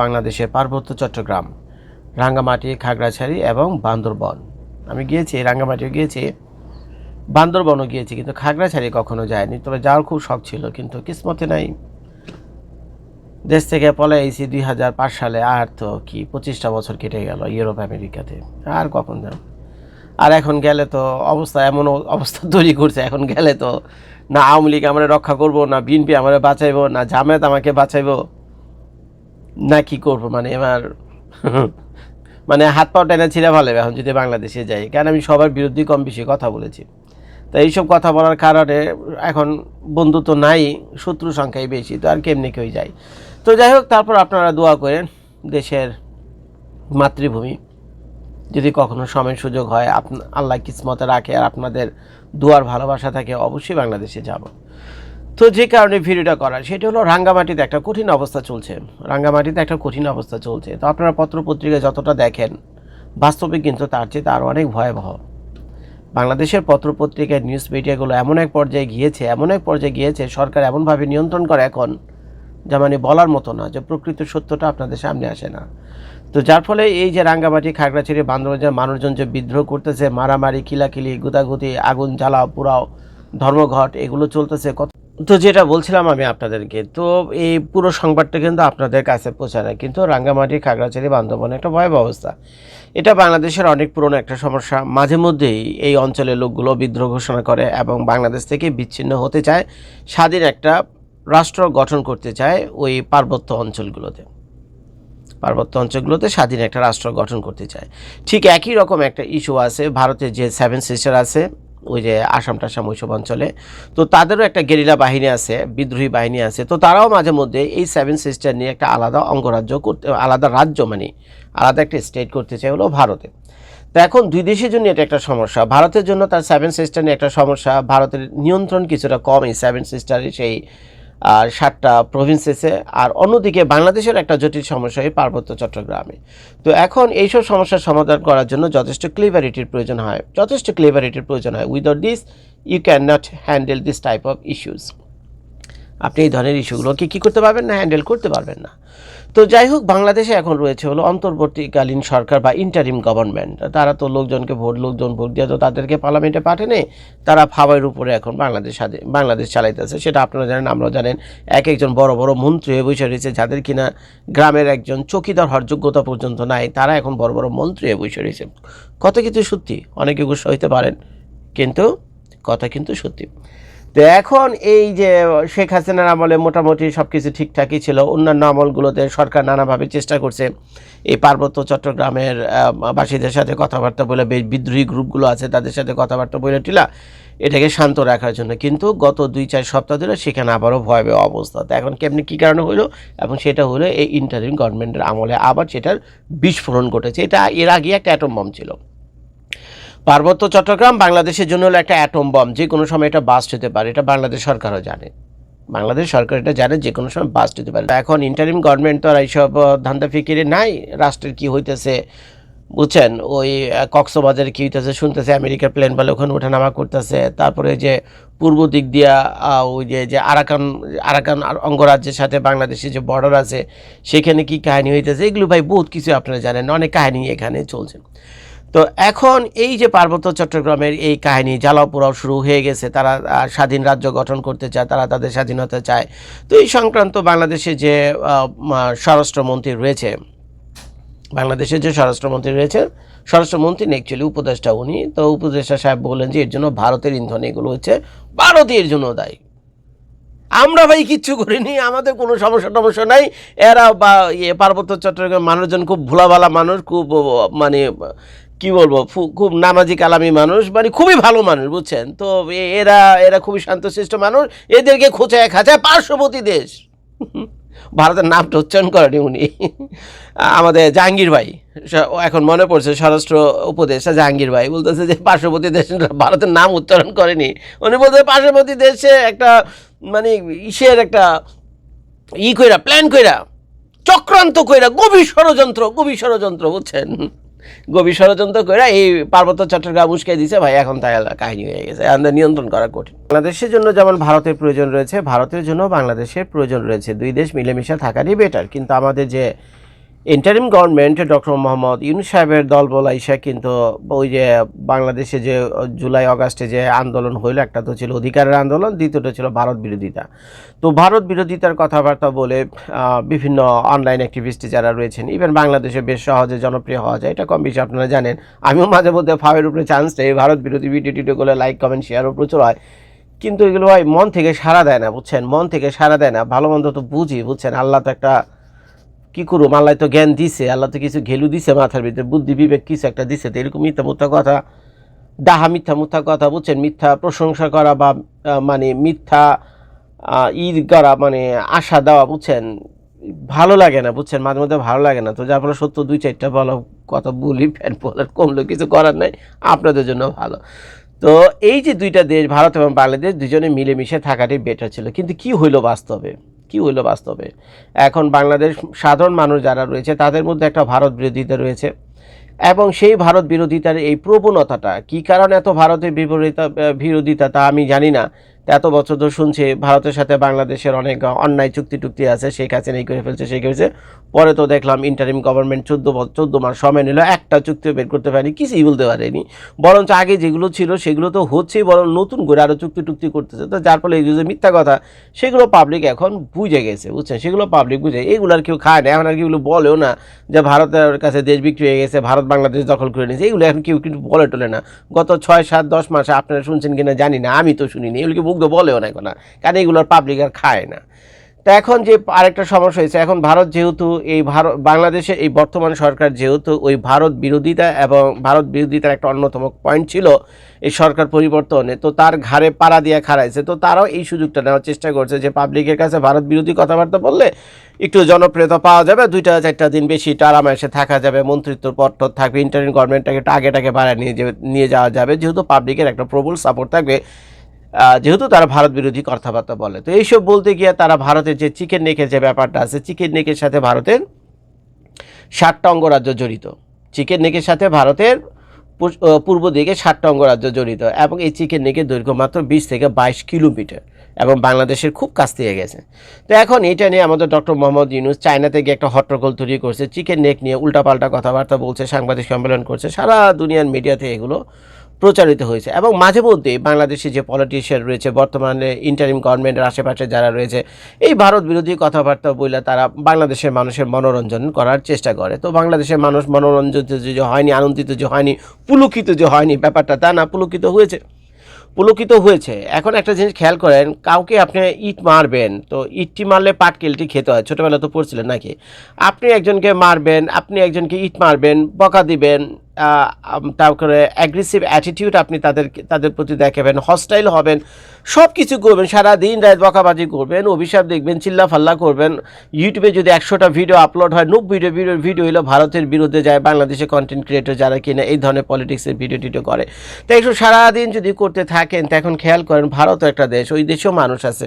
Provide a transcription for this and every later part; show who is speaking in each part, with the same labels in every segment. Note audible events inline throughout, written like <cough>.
Speaker 1: বাংলাদেশের পার্বত্য চট্টগ্রাম, রাঙ্গামাটি, খাগড়াছড়ি এবং বান্দরবন। আমি গিয়েছি, রাঙ্গামাটিও গিয়েছি, বান্দরবনও গিয়েছি, কিন্তু খাগড়াছড়ি কখনো যায়নি। তবে যাওয়ার খুব শখ ছিল, কিন্তু কিসমতে নাই। দেশ থেকে পলাইছি দুই হাজার পাঁচ সালে, আর তো কি, পঁচিশটা বছর কেটে গেল ইউরোপ, আমেরিকাতে। আর কখন যাব? আর এখন গেলে তো অবস্থা এমন অবস্থা তৈরি করছে, এখন গেলে তো না আওয়ামী লীগ আমরা রক্ষা করব, না বিএনপি আমরা বাঁচাইবো, না জামায়াত আমাকে বাঁচাইবো। না কি করব মানে এবার মানে হাত পাও টেনে ছিঁড়ে ভালো এখন যদি বাংলাদেশে যাই, কারণ আমি সবার বিরুদ্ধে কম বেশি কথা বলেছি। তো এইসব কথা বলার কারণে এখন বন্ধু তো নাই শত্রু সংখ্যাই বেশি, তো আর কেমনি কেউ যায় তো যাই হোক, তারপর আপনারা দোয়া করেন দেশের মাতৃভূমি, যদি কখনো সময় সুযোগ হয় আল্লাহ কিসমতে রাখে আর আপনাদের দুয়ার ভালোবাসা থাকে, অবশ্যই বাংলাদেশে যাব। তো যে কারণে ভিডিওটা করার, সেটা হলো রাঙ্গামাটিতে একটা কঠিন অবস্থা চলছে। রাঙ্গামাটিতে একটা কঠিন অবস্থা চলছে। তো আপনারা পত্রপত্রিকা যতটা দেখেন, বাস্তবে কিন্তু তার চেয়ে আরও অনেক ভয়াবহ। বাংলাদেশের পত্রপত্রিকায় নিউজ মিডিয়াগুলো এমন এক পর্যায়ে গিয়েছে, এমন এক পর্যায়ে গিয়েছে, সরকার এমনভাবে নিয়ন্ত্রণ করে এখন, যা মানে বলার মতো না, যে প্রকৃত সত্যটা আপনাদের সামনে আসে না। তো যার ফলে এই যে রাঙ্গামাটি, খাগড়াছড়ি যে মানুষজন যে বিদ্রোহ করতেছে, মারামারি কিলাকিলি গুতাগুতি আগুন জ্বালাও পুরাও ধর্মঘট, এগুলো চলতেছে, কত তো যেটা বলছিলাম আমি আপনাদেরকে, তো এই পুরো সংবাদটা কিন্তু আপনাদের কাছে পৌঁছায় না কিন্তু রাঙ্গামাটি, খাগড়াছড়ি, বান্দরবন একটা ভয়াবহ অবস্থা। এটা বাংলাদেশের অনেক পুরনো একটা সমস্যা। মাঝে মধ্যেই এই অঞ্চলের লোকগুলো বিদ্রোহ ঘোষণা করে এবং বাংলাদেশ থেকে বিচ্ছিন্ন হতে চায়, স্বাধীন একটা রাষ্ট্র গঠন করতে চায় ওই পার্বত্য অঞ্চলগুলোতে। পার্বত্য অঞ্চলগুলোতে স্বাধীন একটা রাষ্ট্র গঠন করতে চায়। ঠিক একই রকম একটা ইস্যু আছে, ভারতের যে সেভেন সিস্টার আছে ওই যে আসাম টাসাম ওইসব অঞ্চলে। তো তাদেরও একটা গেরিলা বাহিনী আছে, বিদ্রোহী বাহিনী আছে। তো তারাও মাঝে মধ্যে এই সেভেন সিস্টার নিয়ে একটা আলাদা অঙ্গরাজ্য করতে, আলাদা রাজ্য মানে আলাদা একটা স্টেট করতে চায় হলো ভারতে। তো এখন দুই দেশের জন্য এটা একটা সমস্যা। ভারতের জন্য তার সেভেন সিস্টার নিয়ে একটা সমস্যা। ভারতের নিয়ন্ত্রণ কিছুটা কম এই সেভেন সিস্টারের সেই আর সাতটা প্রভিন্সেসে আর অন্যদিকে বাংলাদেশের একটা জটিল সমস্যা এই পার্বত্য চট্টগ্রামে। তো এখন এইসব সমস্যার সমাধান করার জন্য যথেষ্ট ক্লিভারিটির প্রয়োজন হয়, যথেষ্ট ক্লিভারিটির প্রয়োজন হয়। Without this you can not handle this type of issues আপনি এই ধরনের ইস্যুগুলোকে কী করতে পারবেন না হ্যান্ডেল করতে পারবেন না। তো যাই হোক, বাংলাদেশে এখন রয়েছে হলো অন্তর্বর্তীকালীন সরকার বা ইন্টারিম গভর্নমেন্ট তারা তো লোকজনকে ভোট, লোকজন ভোট দিয়ে তো তাদেরকে পার্লামেন্টে পাঠানে তারা ফাওয়ার উপরে এখন বাংলাদেশ বাংলাদেশ চালাইতেছে। সেটা আপনারা জানেন, আমরাও জানেন, এক একজন বড় বড় মন্ত্রী হয়ে বসে রয়েছে। যাদের কিনা গ্রামের একজন চকিদার হওয়ার যোগ্যতা পর্যন্ত নাই, তারা এখন বড় বড় মন্ত্রী হয়ে বসে রয়েছে। কত কিছু সত্যি, অনেকে গুস্ব হইতে পারেন, কিন্তু কথা কিন্তু সত্যি। তো এখন এই যে শেখ হাসিনার আমলে মোটামুটি সব কিছু ঠিকঠাকই ছিল, অন্যান্য আমলগুলোতে সরকার নানাভাবে চেষ্টা করছে। এই পার্বত্য চট্টগ্রামের বাসীদের সাথে কথাবার্তা বলে বিদ্রোহী গ্রুপগুলো আছে তাদের সাথে কথাবার্তা বলে টিলা, এটাকে শান্ত রাখার জন্য। কিন্তু গত দুই, চার সপ্তাহ ধরে সেখানে আবারও ভয়াবহ অবস্থা। তো এখন কেমনি কী কারণে হলো? এবং সেটা হলো এই ইন্টারিম গভর্নমেন্টের আমলে আবার সেটার বিস্ফোরণ ঘটেছে। এটা এর আগে একটা অ্যাটম বম ছিল। পার্বত্য চট্টগ্রাম বাংলাদেশের জন্য হলো একটা অ্যাটম বম যে কোনো সময় এটা বাস্ট হতে পারে, এটা বাংলাদেশ সরকারও জানে। বাংলাদেশ সরকার এটা জানে, যে কোনো সময় বাস্ট হতে পারে। এখন ইন্টারিম গভর্নমেন্ট তো আর এইসব ধান্দা ফিকিরে নাই, রাষ্ট্রের কি হইতেছে, বুঝছেন? ওই কক্সবাজারে কি হইতেছে, শুনতেছে, আমেরিকার প্লেন বলে ওখানে ওঠানামা করতেছে। তারপরে যে পূর্ব দিক দিয়া ওই যে যে আরাকান আরাকান আর অঙ্গরাজ্যের সাথে বাংলাদেশের যে বর্ডার আছে, সেখানে কি কাহিনী হইতেছে? এগুলো ভাই বহুত কিছু আপনারা জানেন, অনেক কাহিনী এখানে চলছে। তো এখন এই যে পার্বত্য চট্টগ্রামের এই কাহিনী, জ্বালাও শুরু হয়ে গেছে, তারা স্বাধীন রাজ্য গঠন করতে চায়, তারা তাদের স্বাধীনতা চায়। তো এই সংক্রান্ত বাংলাদেশে যে স্বরাষ্ট্রমন্ত্রী রয়েছে বাংলাদেশের যে স্বরাষ্ট্রমন্ত্রী রয়েছে, স্বরাষ্ট্রমন্ত্রী অ্যাকচুয়ালি উপদেষ্টা উনি। তো উপদেষ্টা সাহেব বললেন যে, এর জন্য ভারতের ইন্ধন এগুলো হচ্ছে ভারতের জন্য দায়ী। আমরা ভাই কিচ্ছু করিনি, আমাদের কোনো সমস্যা টমস্যা নাই। এরা বা ইয়ে পার্বত্য চট্টগ্রামের মানুষজন খুব ভোলাভালা মানুষ, খুব মানে কি বলব খুব নামাজি কালামি মানুষ মানে খুবই ভালো মানুষ, বুঝছেন? তো এরা এরা খুবই শান্তশিষ্ট মানুষ, এদেরকে খোঁচায় খাঁচায় পার্শ্ববর্তী দেশ। ভারতের নামটা উচ্চারণ করেনি উনি। আমাদের জাহাঙ্গীর ভাই এখন মনে পড়ছে স্বরাষ্ট্র উপদেষ্টা জাহাঙ্গীর ভাই, বলতেছে যে পার্শ্ববর্তী দেশ, ভারতের নাম উচ্চারণ করেনি। উনি বলতে পার্শ্ববর্তী দেশে একটা মানে ইসের একটা ই কইরা প্ল্যান কইরা, চক্রান্ত কইরা, গভীর ষড়যন্ত্র গভীর ষড়যন্ত্র, বুঝছেন? গভীর ষড়যন্ত্র করে এই পার্বত্য চট্টগ্রাম উস্কাই দিছে, ভাই, এখন তাই কাহিনী হয়ে গেছে। আমাদের নিয়ন্ত্রণ করা কঠিন। বাংলাদেশের জন্য যেমন ভারতের প্রয়োজন রয়েছে, ভারতের জন্য বাংলাদেশের প্রয়োজন রয়েছে। দুই দেশ মিলেমিশে থাকারই বেটার কিন্তু আমাদের যে interim government doctor Mohammad Yunus সাহেবের দল বলাইসা কিন্তু ওই যে বাংলাদেশে যে জুলাই, অগাস্টে যে আন্দোলন হইল, একটা তো ছিল অধিকারের আন্দোলন, দ্বিতীয়টা ছিল ভারত বিরোধিতা। তো ভারত বিরোধিতার কথাবার্তা বলে বিভিন্ন অনলাইন অ্যাক্টিভিস্ট যারা রয়েছেন ইভেন বাংলাদেশে বেশ সহজে জনপ্রিয় হওয়া যায়, এটা কম বেশি আপনারা জানেন। আমিও মাঝে মধ্যে ফাওয়ের উপরে চান্স নেই ভারত বিরোধী ভিডিও টিডিও করলে লাইক কমেন্ট শেয়ারও প্রচুর হয়। কিন্তু এগুলো ভাই মন থেকে সাড়া দেয় না, বুঝছেন? মন থেকে সাড়া দেয় না, ভালো মন্দ তো বুঝি, বুঝছেন? আল্লাহ তো একটা কি করুম? আল্লাহ তো জ্ঞান দিছে, আল্লাহ তো কিছু ঘেলু দিছে মাথার ভিতরে, বুদ্ধি বিবেক কিছু একটা দিছে, তো এরকম মিথ্যা মুথ্যা কথা ডাহা মিথ্যা মুথ্যা কথা, বুঝছেন? মিথ্যা প্রশংসা করা বা মানে মিথ্যা ঈদ করা মানে আশা দেওয়া, বুঝছেন? ভালো লাগে না, বুঝছেন? মাঝে মধ্যে ভালো লাগে না, তো যার ফলে সত্য দুই চারটা বলো কথা বলি, ফ্যান বলার কমলো, কিছু করার নাই, আপনাদের জন্য ভালো। তো এই যে দুইটা দেশ, ভারত এবং বাংলাদেশ, দুজনে মিলেমিশে থাকাটাই বেটার ছিল। কিন্তু কি হইল বাস্তবে? কি হইল বাস্তবে? এখন বাংলাদেশ সাধারণ মানুষ যারা রয়েছে, তাদের মধ্যে একটা ভারত বিরোধিতা রয়েছে। এবং সেই ভারত বিরোধিতার এই প্রবণতাটা, কি কারণে এত ভারতের বিপরীতা বিরোধিতা তা আমি জানি না। এত বছর ধরে শুনছি ভারতের সাথে বাংলাদেশের অনেক অন্যায় চুক্তি টুক্তি আছে সেই কাছে এই করে ফেলছে সেই করেছে। পরে তো দেখলাম ইন্টারিম গভর্নমেন্ট চোদ্দ চোদ্দ মাস সময় নিল, একটা চুক্তিও বের করতে পারেনি, কিছুই বলতে পারেনি। বরঞ্চ আগে যেগুলো ছিল সেগুলো তো হচ্ছেই, বরং নতুন করে আরও চুক্তি টুক্তি করতেছে। তো যার ফলে এগুলো যে মিথ্যা কথা, সেগুলো পাবলিক এখন বুঝে গেছে, বুঝছেন? সেগুলো পাবলিক বুঝে এইগুলো আর কেউ খায় না, এখন আর কেউ বলেও না যে ভারতের কাছে দেশ বিক্রি হয়ে গেছে, ভারত বাংলাদেশ দখল করে নিয়েছে, এগুলো এখন কেউ কিন্তু বলে টলে না। গত ছয়, সাত, দশ মাসে আপনারা শুনছেন কিনা জানি না, আমি তো শুনিনি এগুলোকে মুগ্ধ বলেও না আর। কারণ এগুলোর পাবলিক আর খায় না তো এখন যে আরেকটা সমস্যা হয়েছে, এখন ভারত যেহেতু এই ভারত, বাংলাদেশে এই বর্তমান সরকার যেহেতু ওই ভারত বিরোধিতা এবং ভারত বিরোধিতার একটা অন্যতম পয়েন্ট ছিল এই সরকার পরিবর্তনে, তো তার ঘাড়ে পাড়া দিয়ে খাড়াইছে তো তারাও এই সুযোগটা নেওয়ার চেষ্টা করছে যে পাবলিকের কাছে ভারত বিরোধী কথাবার্তা বললে একটু জনপ্রিয়তা পাওয়া যাবে, দুইটা চারটা দিন বেশি একটু আরামাসে থাকা যাবে, মন্ত্রিত্বর পদ টদ থাকবে ইন্টারিম গভর্নমেন্টটাকে একটু আগে টাগে বাড়ায় নিয়ে যাবে, নিয়ে যাওয়া যাবে, যেহেতু পাবলিকের একটা প্রবল সাপোর্ট থাকবে যেহেতু তারা ভারত বিরোধী কথাবার্তা বলে। তো এইসব বলতে গিয়ে তারা ভারতের যে চিকেন নেকের যে ব্যাপারটা আছে, চিকেন নেকের সাথে ভারতের ষাটটা অঙ্গরাজ্য জড়িত। চিকেন নেকের সাথে ভারতের পূর্ব দিকে ষাটটা অঙ্গরাজ্য জড়িত এবং এই চিকেন নেকের দৈর্ঘ্য মাত্র বিশ থেকে বাইশ কিলোমিটার এবং বাংলাদেশের খুব কাছ থেকে গেছে। তো এখন এটা নিয়ে আমাদের ডক্টর মোহাম্মদ ইউনুস চায়নাতে গিয়ে একটা হট্টগোল তৈরি করছে, চিকেন নেক নিয়ে উল্টাপাল্টা কথাবার্তা বলছে, সাংবাদিক সম্মেলন করছে, সারা দুনিয়ার মিডিয়াতে এগুলো প্রচারিত হয়েছে। এবং মাঝে মধ্যে বাংলাদেশে যে পলিটিশিয়ান রয়েছে, বর্তমানে ইন্টারিম গভর্নমেন্টের আশেপাশে যারা রয়েছে, এই ভারত বিরোধী কথাবার্তা বলে তারা বাংলাদেশের মানুষের মনোরঞ্জন করার চেষ্টা করে। তো বাংলাদেশের মানুষ মনোরঞ্জিত যে হয়নি, আনন্দিত যে হয়নি, পুলকিত যে হয়নি, ব্যাপারটা তা না, পুলকিত হয়েছে। পুলকিত হয়েছে। এখন একটা জিনিস খেয়াল করেন, কাউকে আপনি ইট মারবেন, তো ইটটি মারলে পাটকেলটি খেতে হয়। ছোটোবেলা তো পড়ছিলেন নাকি? আপনি একজনকে মারবেন, আপনি একজনকে ইট মারবেন, বকা দিবেন তারপরে অ্যাগ্রেসিভ অ্যাটিটিউড আপনি তাদের তাদের প্রতি দেখাবেন হস্টাইল হবেন সব কিছু করবেন সারা দিন রাত বকাবাজি করবেন, অভিশাপ দেখবেন চিল্লা ফাল্লা করবেন ইউটিউবে যদি একশোটা ভিডিও আপলোড হয় নব্বইটা ভিডিও ভিডিও ভিডিও হলো ভারতের বিরুদ্ধে যায়, বাংলাদেশে কন্টেন্ট ক্রিয়েটর যারা কিনা এই ধরনের পলিটিক্সের ভিডিও টিডিও করে। তো একশো সারাদিন যদি করতে থাকেন, তো এখন খেয়াল করেন, ভারতও একটা দেশ, ওই দেশেও মানুষ আছে।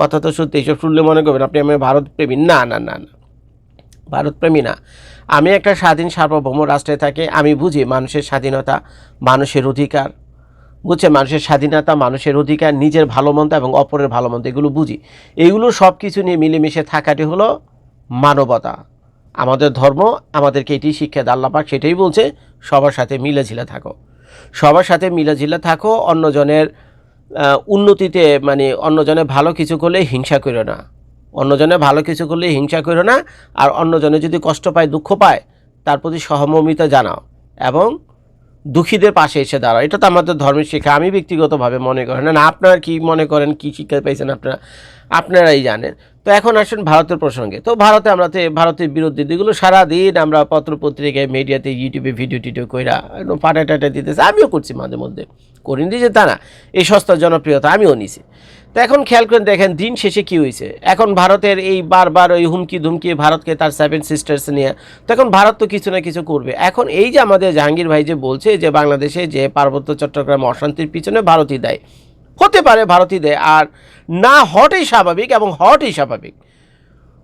Speaker 1: কথা তো সত্যি এইসব শুনলে মনে করবেন, আপনি আমি ভারত প্রেমী না না না না। ভারতপ্রেমী না। আমি একটা স্বাধীন সার্বভৌম রাষ্ট্রে থাকি, আমি বুঝি মানুষের স্বাধীনতা মানুষের অধিকার। বুঝছে মানুষের স্বাধীনতা মানুষের অধিকার, নিজের ভালো মন্দ এবং অপরের ভালো মন্দ, এগুলো বুঝি। এগুলো সব কিছু নিয়ে মিলেমিশে থাকাটি হলো মানবতা। আমাদের ধর্ম আমাদেরকে এটি শিক্ষা দেয়। আল্লাপাক সেটাই বলছে, সবার সাথে মিলেঝিলে থাকো। সবার সাথে মিলেঝিলে থাকো, অন্যজনের উন্নতিতে মানে অন্যজনে ভালো কিছু করলে হিংসা করো না। অন্যজনে ভালো কিছু করলে হিংসা করো না, আর অন্যজনে যদি কষ্ট পায়, দুঃখ পায়, তার প্রতি সহমর্মিতা জানাও এবং দুঃখীদের পাশে এসে দাঁড়াও। এটা তো আমাদের ধর্মের শিক্ষা। আমি ব্যক্তিগতভাবে মনে করেন না। আপনারা কি মনে করেন? কি শিক্ষা পেয়েছেন আপনারা? আপনারাই জানেন। তো এখন আসেন ভারতের প্রসঙ্গে। তো ভারতে আমরা তো ভারতের বিরোধী দিকগুলো সারাদিন আমরা পত্রপত্রিকায় মিডিয়াতে ইউটিউবে ভিডিও টিডিও কইরা ফাটা টাটা দিতেছে। আমিও করছি মাঝে মধ্যে। করিনি যে তা না। এই সস্তার জনপ্রিয়তা আমিও নিছি। তো এখন খেয়াল করেন, দেখেন, দিন শেষে কি হয়েছে? এখন ভারতের এই বারবার ওই হুমকি ধুমকি ভারতকে তার সেভেন সিস্টার্স নিয়ে, তো এখন ভারত তো কিছু না কিছু করবে। এখন এই যে আমাদের জাহাঙ্গীর ভাই যে বলছে যে বাংলাদেশে যে পার্বত্য চট্টগ্রাম অশান্তির পিছনে ভারতই দেয়, হতে পারে ভারতই দেয়, আর না হটই স্বাভাবিক এবং হটই স্বাভাবিক।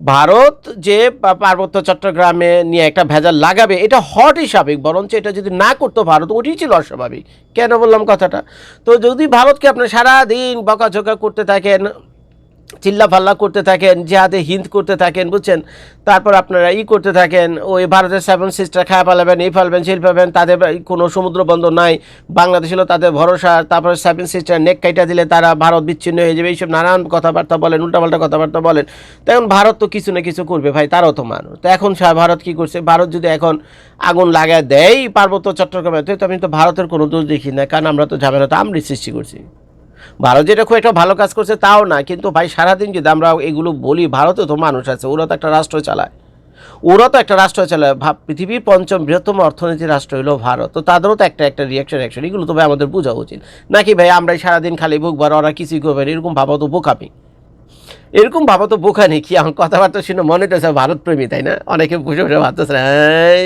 Speaker 1: ভারত যে পার্বত্য চট্টগ্রামে নিয়ে একটা ভেজাল লাগাবে, এটা হটই স্বাভাবিক, বরঞ্চ এটা যদি না করতো ভারত ওটি ছিল অস্বাভাবিক। কেন বললাম কথাটা? তো যদি ভারতকে আপনার সারাদিন বকাঝোকা করতে থাকেন চিল্লা ফাল্লা করতে থাকেন, জেহাদে হিন্দ করতে থাকেন, বুঝছেন? তারপর আপনারা ই করতে থাকেন ওই ভারতের সেভেন সিস্টার খায় পালাবেন এই ফেলবেন, সেই ফেলবেন, তাদের কোনো সমুদ্র বন্দর নাই বাংলাদেশ হলো তাদের ভরসা, তারপরে সেভেন সিস্টার নেক কাইটা দিলে তারা ভারত বিচ্ছিন্ন হয়ে যাবে, এইসব নানান কথাবার্তা বলেন, উল্টাপাল্টা কথাবার্তা বলেন। তো এখন ভারত তো কিছু না কিছু করবে ভাই, তারাও তো মানুষ। তো এখন ভারত কি করছে? ভারত যদি এখন আগুন লাগায় দেয় পার্বত্য চট্টগ্রামে, তো আমি তো ভারতের কোনো দোষ দেখি না, কারণ আমরা তো ঝামেলা তো আমরাই সৃষ্টি করছি। ভারত যেটা খুব একটা ভালো কাজ করছে তাও না, কিন্তু ভাই সারাদিন যদি আমরা এগুলো বলি, ভারতে তো মানুষ আছে, ওরা তো একটা রাষ্ট্র চালায়। ওরা তো একটা রাষ্ট্র চালায় পৃথিবীর পঞ্চম বৃহত্তম অর্থনীতি রাষ্ট্র হলো ভারত। তো তাদেরও তো একটা একটা রিয়াকশন অ্যাকশন এগুলো তো ভাই আমাদের বোঝা উচিত। নাকি ভাই আমরাই সারাদিন খালি বুকবার ওরা কিছুই করবে এরকম ভাবা তো বোকামি এরকম ভাবা তো বোকা নেই কি, আমার কথাবার্তা শুনে মনে হচ্ছে ভারত প্রেমী, তাই না? অনেকে বসে বসে ভাবতেছে, এই,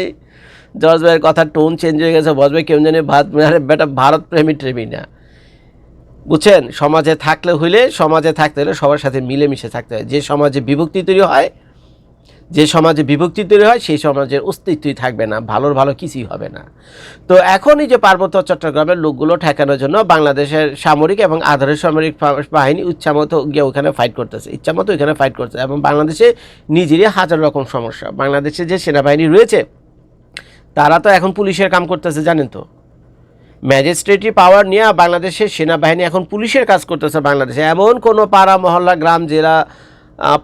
Speaker 1: জজ ভাইয়ের কথার টোন চেঞ্জ হয়ে গেছে বজ ভাই কেউ জানে ভাত বেটা ভারত প্রেমী প্রেমী না। বুঝছেন? সমাজে থাকলে হইলে, সমাজে থাকতে হলে সবার সাথে মিলেমিশে থাকতে হয়। যে সমাজে বিভক্তি তৈরি হয়, যে সমাজে বিভক্তি তৈরি হয়, সেই সমাজের অস্তিত্বই থাকবে না, ভালোর ভালো কিছুই হবে না। তো এখনই যে পার্বত্য চট্টগ্রামের লোকগুলো ঠেকানোর জন্য বাংলাদেশের সামরিক এবং আধারের সামরিক বাহিনী ইচ্ছামতো গিয়ে ওখানে ফাইট করতেছে, ইচ্ছামতো ওখানে ফাইট করতেছে এবং বাংলাদেশে নিজেরই হাজার রকম সমস্যা। বাংলাদেশে যে সেনাবাহিনী রয়েছে, তারা তো এখন পুলিশের কাম করতেছে, জানেন তো? ম্যাজিস্ট্রেটি পাওয়ার নিয়ে বাংলাদেশের সেনাবাহিনী এখন পুলিশের কাজ করতেছে বাংলাদেশে। এমন কোনো পাড়া, মহল্লা, গ্রাম, জেলা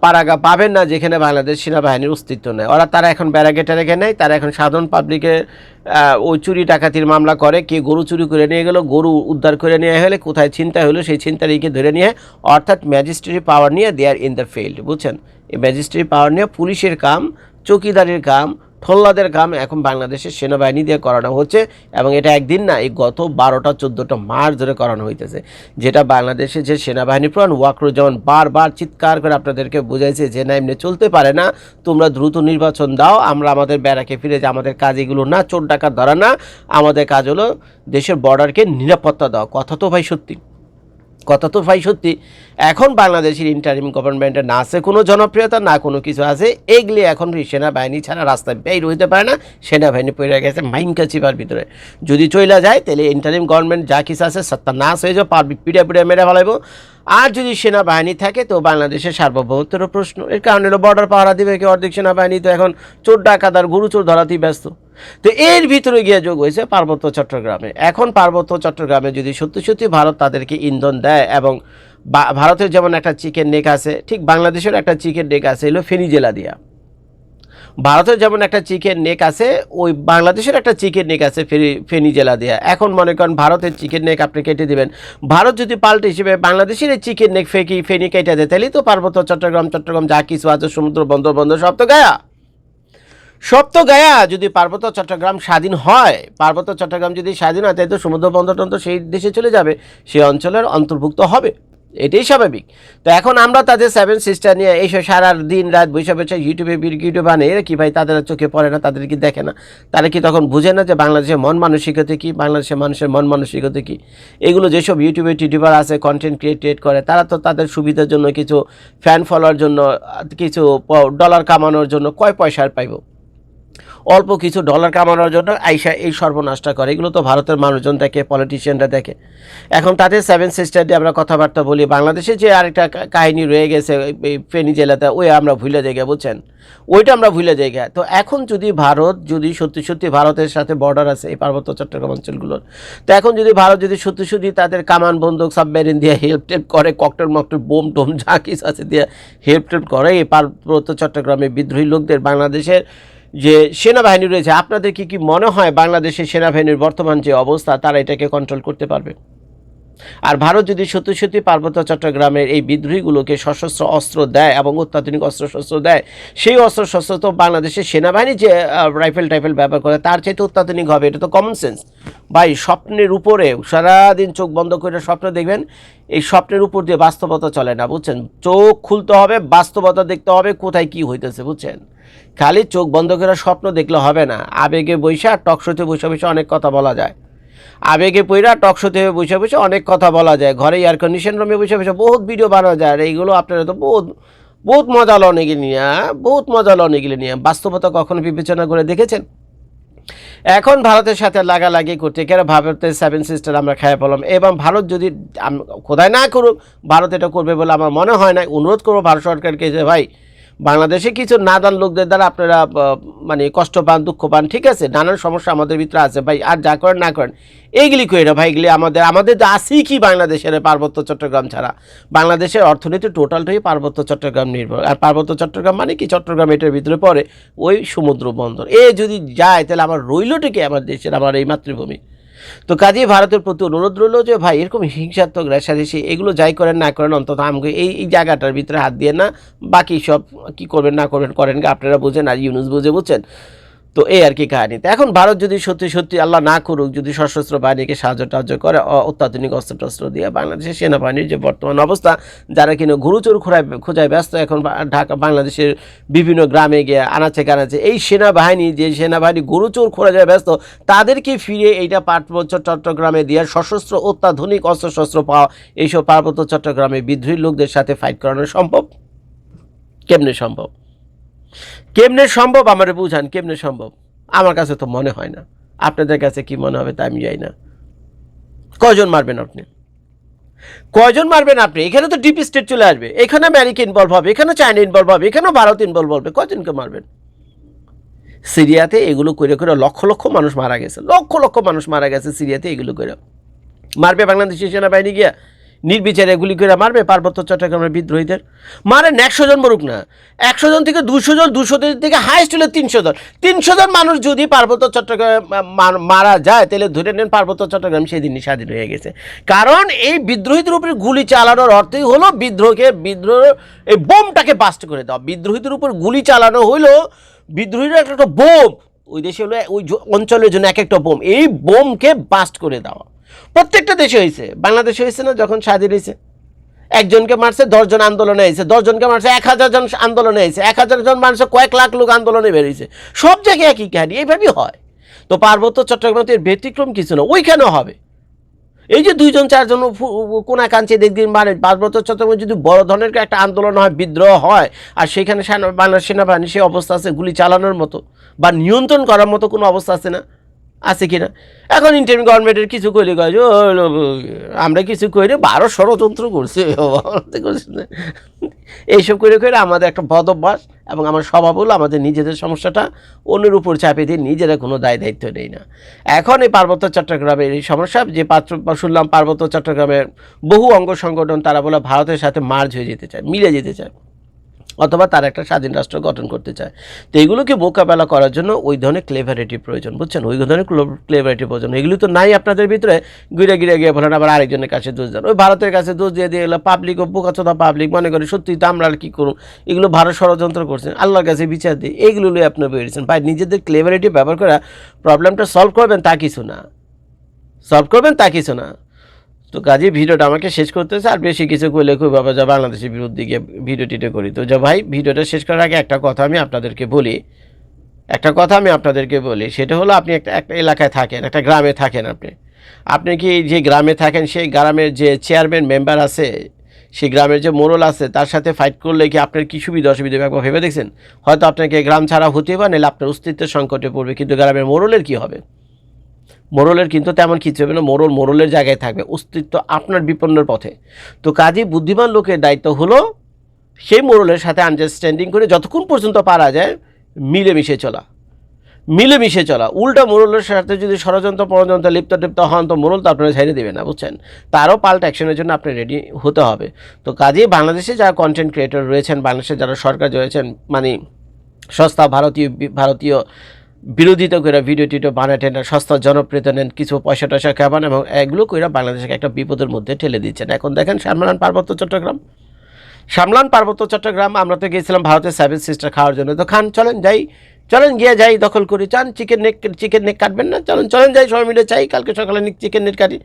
Speaker 1: পাড়াগা পাবেন না যেখানে বাংলাদেশ সেনাবাহিনীর অস্তিত্ব নেই। ওরা তারা এখন ব্যারাগেটে রেখে নেয়, তারা এখন সাধারণ পাবলিকের ওই চুরি ডাকাতির মামলা করে, কে গরু চুরি করে নিয়ে গেলো, গরু উদ্ধার করে নিয়ে হলে কোথায় চিন্তা হলো, সেই চিন্তারিকে ধরে নিয়ে অর্থাৎ ম্যাজিস্ট্রেটি পাওয়ার নিয়ে they are in the field বুঝছেন? এই ম্যাজিস্ট্রেটি পাওয়ার নিয়ে পুলিশের কাম, চৌকিদারির কাম ঠোল্লাদের কাম এখন বাংলাদেশের সেনাবাহিনী দিয়ে করানো হচ্ছে এবং এটা একদিন না, এই গত বারোটা, চোদ্দোটা মাস ধরে করানো হইতেছে। যেটা বাংলাদেশের যে সেনাবাহিনী প্রধান ওয়াকরুজ্জামান বারবার চিৎকার করে আপনাদেরকে বুঝাইছে যে, না, এমনি চলতে পারে না, তোমরা দ্রুত নির্বাচন দাও, আমরা আমাদের ব্যারাকে ফিরে যে আমাদের কাজ এগুলো না, চোর ডাকাত ধরা না, আমাদের কাজ হলো দেশের বর্ডারকে নিরাপত্তা দাও। কথা তো ভাই সত্যি। কথা তো ভাই সত্যি। এখন বাংলাদেশের ইন্টারিম গভর্নমেন্টের না আছে কোনো জনপ্রিয়তা, না কোনো কিছু আছে। এগুলি এখন সেনাবাহিনী ছাড়া রাস্তায় বের হইতে পারে না। সেনাবাহিনী পড়ে গেছে মাইনকা চিপার ভিতরে। যদি চইলা যায়, তাহলে ইন্টারিম গভর্নমেন্ট যা কিছু আছে, সত্তা নাশ হয়ে যাবে পার পিড়ে পিড়ে মেরে ফেলাইব। আর যদি সেনাবাহিনী থাকে, তো বাংলাদেশের সার্বভৌমত্বের প্রশ্ন। এর কারণে হলো বর্ডার পাহারা দিবে কি অর্ধেক সেনাবাহিনী, তো এখন চোর ডাকাতার গরু চোর ধরাতেই ব্যস্ত। তো এর ভিতরে গিয়ে যোগ হয়েছে পার্বত্য চট্টগ্রামে। এখন পার্বত্য চট্টগ্রামে যদি সত্যি সত্যি ভারত তাদেরকে ইন্ধন দেয় এবং ভারতের যেমন একটা চিকেন নেক আছে, ঠিক বাংলাদেশের একটা চিকেন নেক আছে, এলো ফেনী জেলা দিয়া। ভারতের যেমন একটা চিকেন নেক আছে, ওই বাংলাদেশের একটা চিকেন নেক আছে ফেনি জেলা দিয়া। এখন মনে করেন ভারতের চিকেন নেক আপনি কেটে দিবেন। ভারত যদি পাল্টে হিসেবে বাংলাদেশের এই চিকেন নেক ফেকি, ফেনি কেটে দেয়, তাহলেই তো পার্বত্য চট্টগ্রাম চট্টগ্রাম যা কিছু আছে, সমুদ্র, বন্দর বন্দর, সব তো গায়া। সব তো গায়া যদি পার্বত্য চট্টগ্রাম স্বাধীন হয়, পার্বত্য চট্টগ্রাম যদি স্বাধীন হয় তাই তো সমুদ্র বন্দর টন্দর সেই দেশে চলে যাবে, সেই অঞ্চলের অন্তর্ভুক্ত হবে। এটাই স্বাভাবিক। তো এখন আমরা তাদের সেভেন সিস্টার নিয়ে এইসব সারা দিন রাত বৈশাখ বৈশাখ ইউটিউবে ভিডিও বানিয়ে এরা কি ভাই তাদের চোখে পড়ে না, তাদের কি দেখে না? তারা কি তখন বুঝে না যে বাংলাদেশের মন মানসিকতা কি, বাংলাদেশের মানুষের মন মানসিকতা কি? এগুলো যেসব ইউটিউবে টিউটিউবার আছে কন্টেন্ট ক্রিয়েট করে, তারা তো তাদের সুবিধার জন্য কিছু ফ্যান ফলোয়ার জন্য, কিছু ডলার কামানোর জন্য কয় পয়সার পাইব? অল্প কিছু ডলার কামানোর জন্য আইসা এই সর্বনাশটা করে। এগুলো তো ভারতের মানুষজন দেখে পলিটিশিয়ানরা দেখে। এখন তাদের সেভেন সিস্টার দিয়ে আমরা কথাবার্তা বলি। বাংলাদেশে যে আরেকটা কাহিনী রয়ে গেছে এই ফেনী জেলাতে, ওই আমরা ভুলে যাই বুঝছেন? ওইটা আমরা ভুলে যাই তো এখন যদি ভারত, যদি সত্যি সত্যি ভারতের সাথে বর্ডার আছে, এই পার্বত্য চট্টগ্রাম অঞ্চলগুলোর, তো এখন যদি ভারত যদি সত্যি সত্যি তাদের কামান বন্দুক সাবমেরিন দিয়ে হেল্প টেল্প করে, ককটেল, মকটেল, বোম টোম যা কিছু আছে দিয়ে হেল্প টেল্প করে, এই পার্বত্য চট্টগ্রামে বিদ্রোহী লোকদের, বাংলাদেশের যে সেনাবাহিনী রয়েছে, আপনাদের কি কি মনে হয় বাংলাদেশের সেনাবাহিনীর বর্তমান যে অবস্থা, তারা এটাকে কন্ট্রোল করতে পারবে? আর ভারত যদি সত্যি সত্যি পার্বত্য চট্টগ্রামের এই বিদ্রোহীগুলোকে সশস্ত্র অস্ত্র দেয় এবং অত্যাধুনিক অস্ত্র শস্ত্র দেয়, সেই অস্ত্র শস্ত্র তো বাংলাদেশের সেনাবাহিনী যে রাইফেল টাইফেল ব্যবহার করে, তার চাইতে অত্যাধুনিক হবে, এটা তো কমন সেন্স ভাই, স্বপ্নের উপরে সারাদিন চোখ বন্ধ করে স্বপ্ন দেখবেন, এই স্বপ্নের উপর দিয়ে বাস্তবতা চলে না, বুঝছেন? চোখ খুলতে হবে, বাস্তবতা দেখতে হবে, কোথায় কি হইতেছে, বুঝছেন? খালি চোখ বন্ধ করে স্বপ্ন দেখলে হবে না। আবেগে বৈশা, টকশোতে বসে বসে অনেক কথা বলা যায়। আবেগে পইরা টকশোতে বসে বসে অনেক কথা বলা যায়। ঘরে এয়ার কন্ডিশন রুমে বসে বসে বহুত ভিডিও বানানো যায়। আর এইগুলো আপনারা তো বহুত বহুত মজা লন এগুলি নিয়ে হ্যাঁ? বহুত মজা লন এগুলি নিয়ে। বাস্তবতা কখনো বিবেচনা করে দেখেছেন? এখন ভারতের সাথে লাগালাগি করতে কেন ভারতের সেভেন সিস্টার আমরা খেয়ে পেলাম। এবং ভারত যদি খোদাই না করুক, ভারত এটা করবে বলে আমার মনে হয় না অনুরোধ করব ভারত সরকারকে যে, ভাই বাংলাদেশে কিছু নাদান লোকদের দ্বারা আপনারা মানে কষ্ট পান, দুঃখ পান, ঠিক আছে? নানান সমস্যা আমাদের ভিতরে আছে, ভাই, আর যা করেন, না করেন। এইগুলি করি না, ভাই, এগুলি আমাদের আমাদের তো আছেই কি বাংলাদেশের পার্বত্য চট্টগ্রাম ছাড়া? বাংলাদেশের অর্থনীতি টোটালটাই পার্বত্য চট্টগ্রাম নির্ভর। আর পার্বত্য চট্টগ্রাম মানে কি? চট্টগ্রাম এটার ভিতরে পড়ে ওই সমুদ্র বন্দর। এ যদি যায়, তাহলে আমার রইলটিকে আমার দেশের, আমার এই মাতৃভূমি। তো কাজেই ভারতের প্রতি অনুরোধ রইল যে, ভাই, এরকম হিংসাত্মক রেশারেশি এগুলো যাই করেন না করেন, অন্তত আমাকে এই এই জায়গাটার ভিতরে হাত দিয়ে না, বাকি সব কি করবেন না করবেন করেন আপনারা বুঝেন আর ইউনুস বুঝে বুঝছেন। তো এই আর কি কাহিনী। তো এখন ভারত যদি সত্যি সত্যি আল্লাহ না করুক, যদি সশস্ত্র বাহিনীকে সাহায্য টাহায্য করে অত্যাধুনিক অস্ত্র টস্ত্র দিয়ে বাংলাদেশের সেনাবাহিনীর যে বর্তমান অবস্থা, যারা কিনা গুরুচোর খোঁড়ায় খোঁজায় ব্যস্ত, এখন ঢাকা বাংলাদেশের বিভিন্ন গ্রামে গিয়ে আনাচে কানাচে এই সেনাবাহিনী, যে সেনাবাহিনী গুরুচোর যায় ব্যস্ত, তাদেরকে ফিরে এইটা পার্বত্য চট্টগ্রামে দিয়ে সশস্ত্র অত্যাধুনিক অস্ত্রশস্ত্র পাওয়া, এইসব পার্বত্য চট্টগ্রামে বিদ্রোহী লোকদের সাথে ফাইট করানো সম্ভব? কেমনে সম্ভব? কেমনে সম্ভব আমার বুঝান, কেমনে সম্ভব? আমার কাছে তো মনে হয় না। আপনাদের কাছে কি মনে হবে তা আমি যাই না। কয়জন মারবেন আপনি? কয়জন মারবেন আপনি? এখানে তো ডিপ স্টেট চলে আসবে। এখানে আমেরিকা ইনভলভ হবে, এখানে চায়না ইনভলভ হবে এখানেও ভারত ইনভলভ হবে। কয়জনকে মারবেন? সিরিয়াতে এগুলো করে করে লক্ষ লক্ষ মানুষ মারা গেছে। লক্ষ লক্ষ মানুষ মারা গেছে সিরিয়াতে এগুলো করে। মারবে বাংলাদেশি সেনাবাহিনী গিয়া? নির্বিচারে গুলি করে মারবে পার্বত্য চট্টগ্রামের বিদ্রোহীদের। মারেন একশো জন মরুক না। একশো জন থেকে দুশো জন, দুশো থেকে হাইস্ট হলে তিনশো জন। তিনশো জন মানুষ যদি পার্বত্য চট্টগ্রামে মারা যায়, তাহলে ধরে নেন পার্বত্য চট্টগ্রাম সেদিনই স্বাধীন হয়ে গেছে। কারণ এই বিদ্রোহীদের উপরে গুলি চালানোর অর্থই হলো বিদ্রোহকে, বিদ্রোহ এই বোমটাকে বাস্ট করে দেওয়া। বিদ্রোহীদের উপর গুলি চালানো হলো বিদ্রোহীরা একটা বোম। ওই দেশে হলো ওই অঞ্চলের জন্য এক একটা বোম। এই বোমকে বাস্ট করে দেওয়া। প্রত্যেকটা দেশে হয়েছে। বাংলাদেশে হয়েছে না, যখন স্বাধীন হয়েছে। একজনকে মারছে, দশজন আন্দোলনে হয়েছে দশজনকে মারছে, এক হাজার জন আন্দোলনে হয়েছে এক হাজার জন মানুষ কয়েক লাখ লোক আন্দোলনে বেরিয়েছে সব জায়গায় একই কাহিনী, এইভাবেই হয়। তো পার্বত্য চট্টগ্রামে এর ব্যতিক্রম কিছু না। ওইখানেও হবে। এই যে দুইজন, চারজন কোনা কাঞ্চে দেখদিন মানে পার্বত্য চট্টগ্রামে যদি বড় ধরনের একটা আন্দোলন হয়, বিদ্রোহ হয়, আর সেখানে বাংলাদেশ সেনাবাহিনী সেই অবস্থা আছে, গুলি চালানোর মতো বা নিয়ন্ত্রণ করার মতো কোনো অবস্থা আছে না আছে কি না এখন ইন্টারিম গভর্নমেন্টের কিছু কইলে কয় যে, "ও, লো, লো, আমরা কিছু কইলে বারো ষড়যন্ত্র করছে। <laughs> এইসব করে করে আমাদের একটা বদ অভ্যাস এবং আমার স্বভাব হলো আমাদের নিজেদের সমস্যাটা অন্যের উপর চাপে দিয়ে নিজেরা কোনো দায় দায়িত্ব নেই না। এখন এই পার্বত্য চট্টগ্রামের এই সমস্যা যে পাত্র শুনলাম পার্বত্য চট্টগ্রামের বহু অঙ্গ সংগঠন তারা বলে ভারতের সাথে মার্জ হয়ে যেতে চায় মিলে যেতে চায়। অথবা তার একটা স্বাধীন রাষ্ট্র গঠন করতে চায়। তো এইগুলোকে মোকাবেলা করার জন্য ওই ধরনের ক্লেভারিটি প্রয়োজন, বুঝছেন? ওই ধরনের ক্লেভারিটি প্রয়োজন। এগুলো তো নাই আপনাদের ভিতরে। ঘুরে ঘিরে গিয়ে বলেন, আবার আরেকজনের কাছে দোষ দেন। ওই ভারতের কাছে দোষ দিয়ে দিয়ে এগুলো পাবলিক ও বোকাচোদা পাবলিক, মনে করি সত্যি তো আমরা আর কী করুন এগুলো ভারত ষড়যন্ত্র করছেন আল্লাহর কাছে বিচার দিই এইগুলো লই আপনার বেরিয়েছেন। ভাই, নিজেদের ক্লেভারিটি ব্যবহার করে প্রবলেমটা সলভ করবেন তা কিছু না। সলভ করবেন তা কিছু না। তো কাজে ভিডিওটা আমাকে শেষ করতেছে, আর বেশি কিছু করলে খুব বাবা যা বাংলাদেশের বিরুদ্ধে গিয়ে ভিডিও টিডিও করি। তো যা ভাই, ভিডিওটা শেষ করার আগে একটা কথা আমি আপনাদেরকে বলি। একটা কথা আমি আপনাদেরকে বলি, সেটা হলো আপনি একটা একটা এলাকায় থাকেন, একটা গ্রামে থাকেন আপনি। আপনি কি যে গ্রামে থাকেন, সেই গ্রামের যে চেয়ারম্যান মেম্বার আছে, সেই গ্রামের যে মোড়ল আছে, তার সাথে ফাইট করলে কি আপনার কী সুবিধা অসুবিধা হবে একবার ভেবে দেখছেন? হয়তো আপনাকে গ্রাম ছাড়া হতে পারে, নাহলে আপনার অস্তিত্বের সংকটে পড়বে, কিন্তু গ্রামের মোড়লের কি হবে? মোরলের কিন্তু তেমন কিছু হবে না। মোরল মোরলের জায়গায় থাকবে। অস্তিত্ব আপনার বিপন্নের পথে। তো কাজে বুদ্ধিমান লোকের দায়িত্ব হলো সেই মোরলের সাথে আন্ডারস্ট্যান্ডিং করে যতক্ষণ পর্যন্ত পারা যায় মিলেমিশে চলা। মিলেমিশে চলা। উল্টা মোরলের সাথে যদি ষড়যন্ত্র, পরযন্ত্র লিপ্ত টিপ্ত হন, তো মোরল তো আপনারা ছেড়ে দেবে না, বুঝছেন? তারও পাল্টা অ্যাকশনের জন্য আপনি রেডি হতে হবে। তো কাজেই বাংলাদেশে যারা কন্টেন্ট ক্রিয়েটর রয়েছেন, বাংলাদেশে যারা সরকার রয়েছেন মানে সস্তা ভারতীয় ভারতীয় বিরোধিতা করে ভিডিও টিডিও বানাতেন না, সস্তা জনপ্রিয়তা নেন, কিছু পয়সা টয়সা খাবান এবং এগুলো করে বাংলাদেশকে একটা বিপদের মধ্যে ঠেলে দিচ্ছেন। এখন দেখেন সামলান পার্বত্য চট্টগ্রাম। সামলান পার্বত্য চট্টগ্রাম, আমরা তো গিয়েছিলাম ভারতের সেভেন সিস্টার খাওয়ার জন্য। তো খান, চলেন যাই, চলেন গিয়ে যাই, দখল করি। চান চিকেন নেক চিকেন নেক কাটবেন না? চলেন চলেন যাই, সবাই মিলে চাই কালকে সকালে চিকেন নেট কাটি।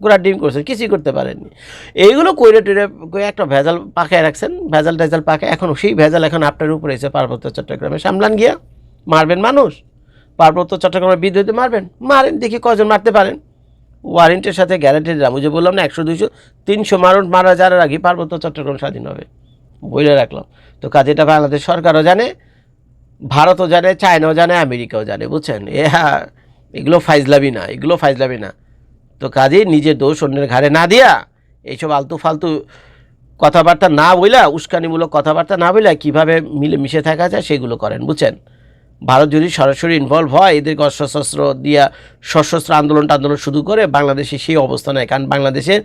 Speaker 1: গোড়ার ডিম করছেন, কিছুই করতে পারেননি। এইগুলো কইরে টইরে কইরে একটা ভেজাল পাকায় রাখছেন ভেজাল টেজাল পাকায়। এখন সেই ভেজাল এখন আপনার উপরে এসে পার্বত্য চট্টগ্রামে। সামলান গিয়া মারবেন মানুষ? পার্বত্য চট্টগ্রামের বিদ্যুতে মারবেন? মারেন, দেখি কজন মারতে পারেন। ওয়ারেন্টের সাথে গ্যারান্টি দিলাম ওই যে বললাম না, একশো, দুইশো, তিনশো মানুষ মারা যাওয়ার আগে পার্বত্য চট্টগ্রাম স্বাধীন হবে। বলে রাখলাম। তো কাজে এটা বাংলাদেশ সরকারও জানে, ভারতও জানে, চায়নাও জানে, আমেরিকাও জানে, বুঝছেন? এ হ্যাঁ এগুলো ফাইজলাবি না, এগুলো ফাইজলাবি না। তো কাজে নিজের দোষ অন্যের ঘাড়ে না দিয়া এইসব আলতু ফালতু কথাবার্তা না বইলা, উস্কানিমূলক কথাবার্তা না বইলা কীভাবে মিলে মিশে থাকা যায় সেগুলো করেন, বুঝছেন? ভারত যদি সরাসরি ইনভলভ হয় এদেরকে অস্ত্রশস্ত্র দিয়া সশস্ত্র আন্দোলন টান্দোলন শুরু করে বাংলাদেশে সেই অবস্থা নেয় কারণ বাংলাদেশের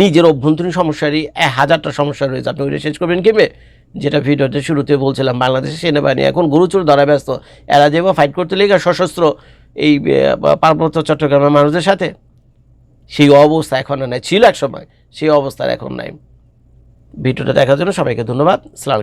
Speaker 1: নিজের অভ্যন্তরীণ সমস্যারই হাজারটা সমস্যা রয়েছে। আপনি ওইটা শেষ করবেন কেবে যেটা ভিডিওতে শুরুতে বলছিলাম, বাংলাদেশের সেনাবাহিনী এখন গরুচুর ধরা ব্যস্ত। এরা যেভাবে ফাইট করতে লেগে সশস্ত্র এই পার্বত্য চট্টগ্রামের মানুষদের সাথে। সেই অবস্থা এখন আর নাই। ছিল এক সময়, সেই অবস্থার এখন নাই। ভিডিওটা দেখার জন্য সবাইকে ধন্যবাদ। সালাম